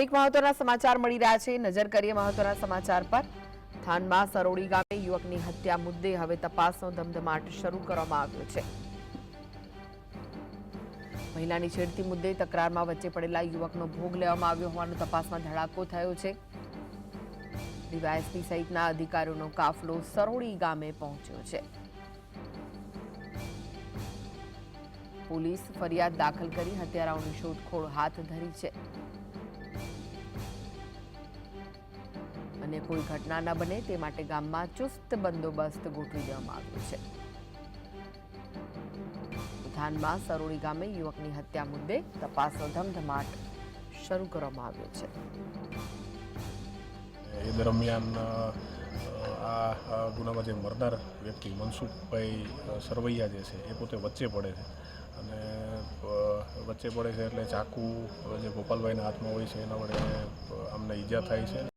એક મહત્વના સમાચાર મળી રહ્યા છે. નજર કરીએ મહત્વના સમાચાર પર. થાનમાં સરોડી ગામે યુવકની હત્યા મુદ્દે હવે તપાસનો ધમધમાટ શરૂ કરવામાં આવ્યો છે. મહિલાની છેડતી મુદ્દે તકરારમાં વચ્ચે પડેલા યુવકનો ભોગ લેવામાં આવ્યો હોવાનો તપાસમાં ધડાકો થયો છે. ડીવાયએસપી સહિતના અધિકારીઓનો કાફલો સરોડી ગામે પહોંચ્યો છે. પોલીસ ફરિયાદ દાખલ કરી હત્યારાઓની શોધખોળ હાથ ધરી છે. અને કોઈ ઘટના ન બને, તે માટે ગામમાં ચુસ્ત બંદોબસ્ત ગોઠવી દેવામાં આવ્યો છે. ઉધાનમાં સરોડી ગામે યુવકની હત્યા મુદ્દે તપાસનો ધમધમાટ શરૂ કરવામાં આવ્યો છે. એ દરમિયાન આ ગુનામાં જે મરનાર વ્યક્તિ મનસુખભાઈ સરવૈયા જે છે, એ પોતે વચ્ચે પડે છે. અને વચ્ચે પડે છે એટલે ચાકુ, જે ગોપાલભાઈના હાથમાં હોય છે, એના વડે અમને ઈજા થાય છે.